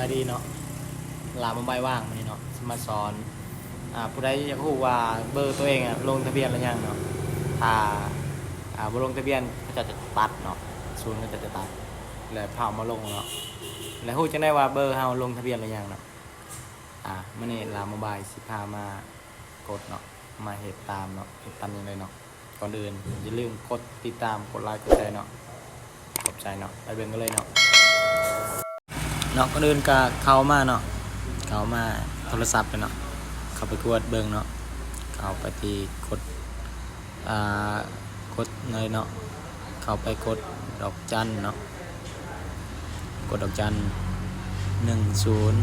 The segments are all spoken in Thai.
บายดีเนาะลามาใบายว่างมานี่เนาะสมาสอนอ่าผู้ใดอยากรู้ว่าเบอร์ตัวเองอะลงทะเบียนหรือยังเนาะถ้าอ่าบ่ลงทะเบียนเขาจะจะตัดเนาะศูนย์ก็จะจะตัดแล้วเผามาลงเนาะแล้วฮู้จังได้ว่าเบอร์เฮาลงทะเบียนหรือยังเนาะอ่ามื้อนี้ลามบายสิพามากดเนาะมาเฮ็ดตามเนาะเฮ็ดตามนี้เลยเนาะก่อนอื่นอย่าลืมกดติดตามกดไลค์กดแชร์เนาะขอบใจเนาะไปเบิ่งกันเลยเนาะ เนาะก่อนอื่นก็เข้ามาเนาะเข้ามาโทรศัพท์เลยเนาะเข้าไปกดเบิ่งเนาะเข้าไปที่กดอ่ากดเลยเนาะเข้าไปกดดอกจันเนาะกดดอกจันหนึ่งศูนย์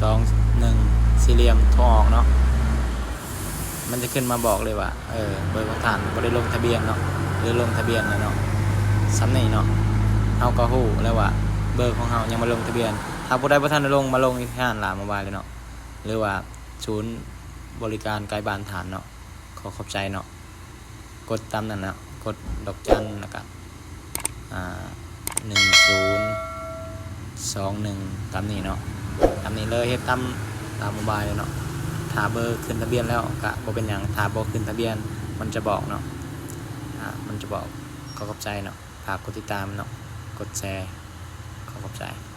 สองหนึ่งสี่เหลี่ยมทออกเนาะมันจะขึ้นมาบอกเลยว่าเออเบอร์ของท่านบ่ได้ลงทะเบียนเนาะหรือลงทะเบียนแล้วเนาะซ้ำนี่เนาะเฮาก็ฮู้แล้วว่า เบอร์ของเฮายังมาลงทะเบียน ถ้าผู้ใดบ่ทันได้ลงมาลงที่ห้านหลาโมบายเลยเนาะหรือว่าศูนย์บริการไกลบ้านฐานเนาะขอขอบใจเนาะกดตามนั้นเนาะกดดอกจันแล้วก็อ่าหนึ่งศูนย์สองหนึ่งตามนี้เนาะตามนี้เลยเฮ็ดตามตามโมบายเลยเนาะถ้าเบอร์ขึ้นทะเบียนแล้วก็บ่เป็นหยังถ้าบ่ขึ้นทะเบียนมันจะบอกเนาะอ่ามันจะบอกขอขอบใจเนาะฝากกดติดตามเนาะกดแชร์ ขอบใจ